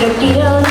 Yo quiero